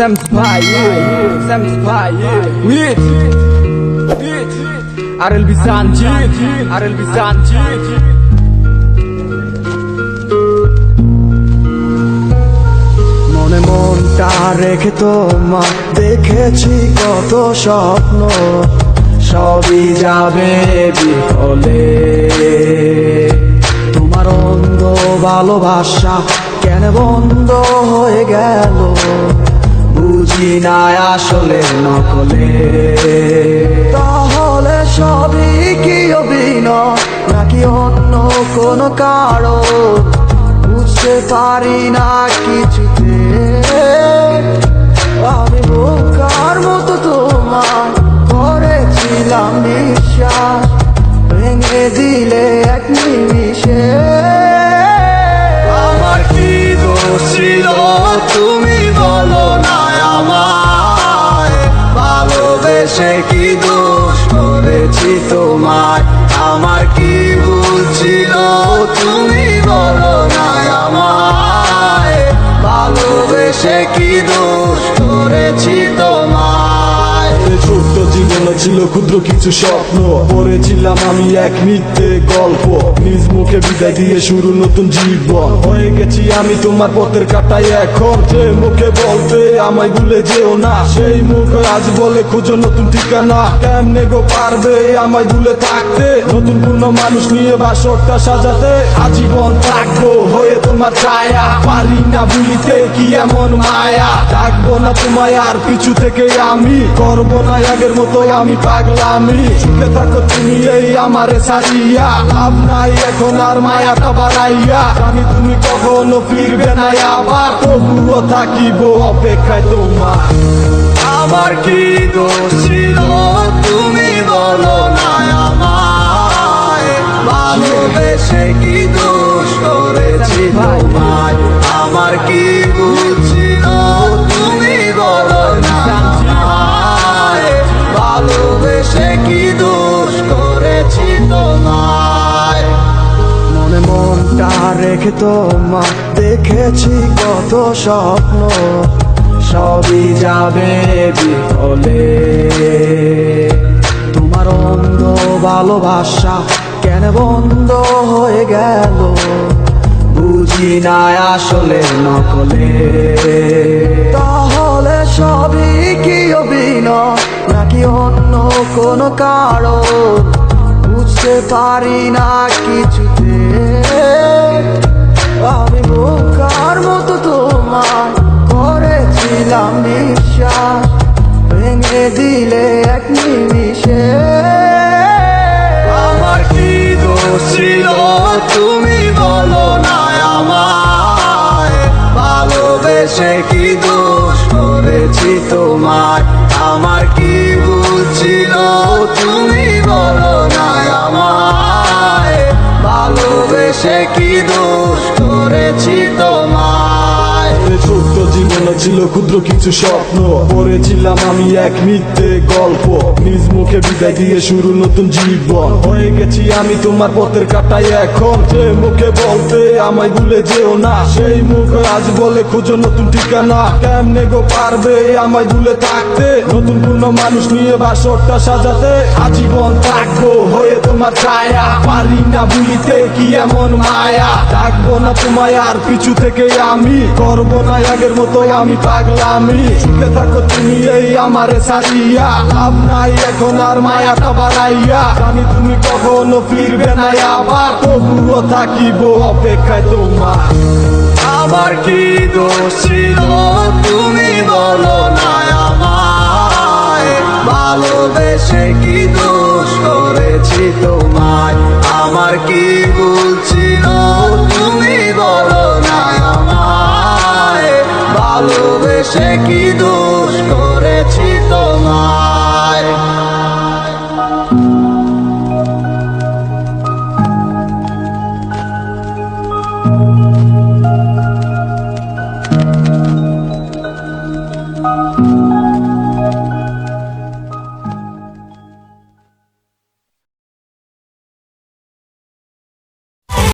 Sam's Pie, Sam's Pie, with, RLB Sanjit, RLB Sanjit. মনে মনটা রেখে তোমার দেখেছি কত স্বপ্ন। সবই যাবে বিফলে। তোমার অন্ধ ভালোবাসা কেন বন্ধ হয়ে গেল? না আসলে নকলে। তাহলে সবই কি অভিনয়? নাকি অন্য কোনো কারণ? বুঝতে পারি না কিছুতে। আমি বোকার মতো তোমার করেছিলাম বিশ্বাস ভেঙে দিলে এক নিমিষে। আমার কি দোষ ছিল? তুমি আমায় ভালোবেসে কি দোষ করেছি তোমায়? আমার কি ছিল ক্ষুদ্র কিছু স্বপ্ন। পড়েছিলাম আমি এক মিথ্যে গল্প। নিজ মুখে বিদায় দিয়ে শুরু নতুন জীবন। হয়ে গেছি আমি তোমার পথের কাটাই এখন। যে মুখে বলতে আমায় ভুলে যেও না। সেই মুখ আজ বলে, খুঁজো নতুন ঠিকানা। কেমনে গো পারবে, আমায় ভুলে থাকতে? নতুন পূর্ণ মানুষ নিয়ে বাসরটা সাজাতে আজীবন থাকব। হয়ে তোমার ছায়া, পারি না ভুলিতে কি এমন মায়া? থাকব না তোমায়, আর পিছু থেকে আমি। করব না আগের মতো আমি। পাগলামি সুখে থাকো তুমি এই আমারে সারিয়া লাভ নাই এখন আর মায়াটা বাড়াইয়া। জানি তুমি কখনো ফিরবে না আবার, তবুও থাকিব অপেক্ষায় তোমার। আমার কি দোষ রেখে তোমার, দেখেছি কত স্বপ্ন, সবই যাবে বিফলে। তোমার অন্ধ ভালোবাসা কেন বন্ধ হয়ে গেল? বুঝি না আসলে নকলে। তাহলে সবই কি অভিনয়, নাকি অন্য কোনো কারণ? বুঝতে পারি না কিছুতে ভেঙে দিলে এক নিমিষে। আমার কি দোষ ছিল? তুমি বলো না আমায়। ভালোবেসে কি দোষ করেছি তোমায়? আমার কি ভুল ছিল? তুমি বলো না আমায়। ভালোবেসে কি দোষ করেছি ছোট্ট জীবনে ছিল ক্ষুদ্র কিছু স্বপ্ন। পড়েছিলাম আমি এক মিথ্যে গল্প। নিজ মুখে বিদায় দিয়ে শুরু নতুন জীবন। হয়ে গেছি আমি তোমার পথের কাটাই এখন। যে মুখে বলতে আমায় ভুলে যেও না। সেই মুখ আজ বলে খুঁজো নতুন ঠিকানা। কেমনে গো পারবে আমায় ভুলে থাকতে? নতুন পূর্ণ মানুষ নিয়ে বাসরটা সাজাতে আজীবন থাকব। হয়ে তোমার ছায়া, পারি না ভুলিতে কি এমন মায়া? থাকব না তোমায় আর পিছু থেকে আমি। করব না আগের মতো আমি পাগলামি। সুখে থাকো তুমি এই আমারে সারিয়া লাভ নাই এখন আর মায়াটা বাড়াইয়া। জানি তুমি কখনো ফিরবে না আবার। তবুও থাকিব অপেক্ষায় তোমার। আমার কি দোষ ছিল তুমি বলো না ভালোবেসে কি দোষ করেছি তোমায়? আমার কি ভুল ছিল তুমি বলো সে কি দোষ করেছি তোমায়?